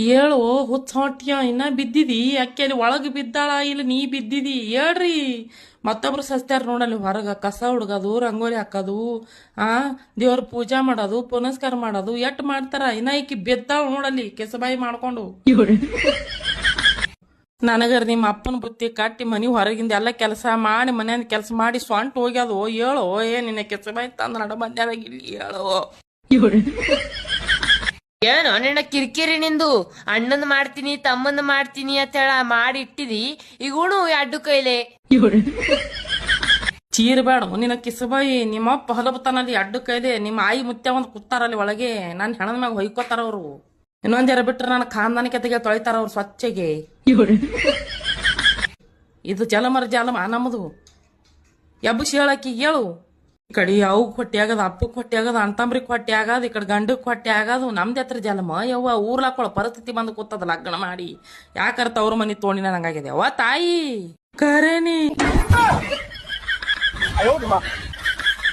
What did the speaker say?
ಹೇಳು ಹುಚ್ಚ ಹೊಟ್ಟಿಯ ಇನ್ನ ಬಿದ್ದಿದಿ? ಅಕ್ಕಿ ಅಲ್ಲಿ ಒಳಗೆ ಬಿದ್ದಾಳ ಇಲ್ಲ ನೀ ಬಿದ್ದಿದಿ? ಹೇಳ್ರಿ. ಮತ್ತೊಬ್ರು ಸಸ್ತಾರ ನೋಡಲ್ಲಿ ಹೊರಗೆ ಕಸ ಹುಡ್ಗೋದು ರಂಗೋಲಿ ಹಾಕೋದು, ಆ, ದೇವ್ರ ಪೂಜಾ ಮಾಡೋದು, ಪುನಸ್ಕಾರ ಮಾಡೋದು, ಎಟ್ ಮಾಡ್ತಾರ? ಇನ್ನ ಈಕಿ ಬಿದ್ದಾಳ ನೋಡಲ್ಲಿ, ಕೆಸಬಾಯಿ ಮಾಡ್ಕೊಂಡು. ನನಗರ್ ನಿಮ್ಮ ಅಪ್ಪನ ಬುತ್ತಿ ಕಟ್ಟಿ ಮನಿ ಹೊರಗಿಂದ ಎಲ್ಲ ಕೆಲಸ ಮಾಡಿ ಮನೆಯಿಂದ ಕೆಲಸ ಮಾಡಿ ಸ್ವಂಟ್ ಹೋಗ್ಯದು, ಹೇಳೋ, ಏ, ನಿನ್ನ ಕೆಸಬಾಯಿ ತಂದ ನಡ ಮಧ್ಯಾಹ್ನ ಇಲ್ಲಿ, ಹೇಳು. ಏನೋ ಅಣ್ಣ ಕಿರಿಕಿರಿ ನಿಂದು? ಅಣ್ಣನ್ ಮಾಡ್ತೀನಿ ತಮ್ಮನ್ ಮಾಡ್ತೀನಿ ಅಂತ ಹೇಳ ಮಾಡಿ ಇಟ್ಟಿದಿ ಈಗ ಉಣು ಅಡ್ಡು ಕೈಲೆ ಚೀರ್ಬೇಡ ನಿನ್ನ ಕಿಸಬಾಯಿ ನಿಮ್ಮ ಅಪ್ಪ ಹೊಲಬತ್ತಾನಲ್ಲಿ ಅಡ್ಡು ಕೈದೆ ನಿಮ್ಮ ಆಯಿ ಮುತ್ಯ ಒಂದು ಕುತ್ತಾರಲ್ಲಿ ಒಳಗೆ. ನನ್ನ ಹೆಣದ ಮ್ಯಾಗ ಹೊಯ್ಕೋತಾರ ಅವರು. ಇನ್ನೊಂದ್ ಜರ ಬಿಟ್ರೆ ನನ್ನ ಖಾನ್ದಾನಿಕೆ ತೆಗೆ ತೊಳಿತಾರ ಅವ್ರು ಸ್ವಚ್ಛಗೆ. ಇದು ಜಲಮರ ಜಾಲಮ ನಮ್ಮದು. ಎಬ್ಬು ಹೇಳಕ್ಕಿ, ಹೇಳು. ಈ ಕಡೆ ಅವು ಹೊಟ್ಟೆ ಆಗದ ಅಪ್ಪಕ್ಕೆ ಹೊಟ್ಟೆ ಆಗದ ಅಣ್ತಂಬ್ರಿಗೆ ಹೊಟ್ಟೆ ಆಗದ ಈ ಕಡೆ ಗಂಡಕ್ಕೆ ಹೊಟ್ಟೆ ಆಗದು ನಮ್ದು ಹತ್ರ ಜಲಮ. ಯವ್ವ ಊರ್ಲಾಕೊಳ್ಳೋ ಪರಿಸ್ಥಿತಿ ಬಂದು ಕೂತದ ಲಗ್ನ ಮಾಡಿ. ಯಾಕರ ತವ್ರ ಮನಿ ತೋಣಿನ ನಂಗಾಗಿದೆ ಅವ ತಾಯಿ! ಕರೇನಿ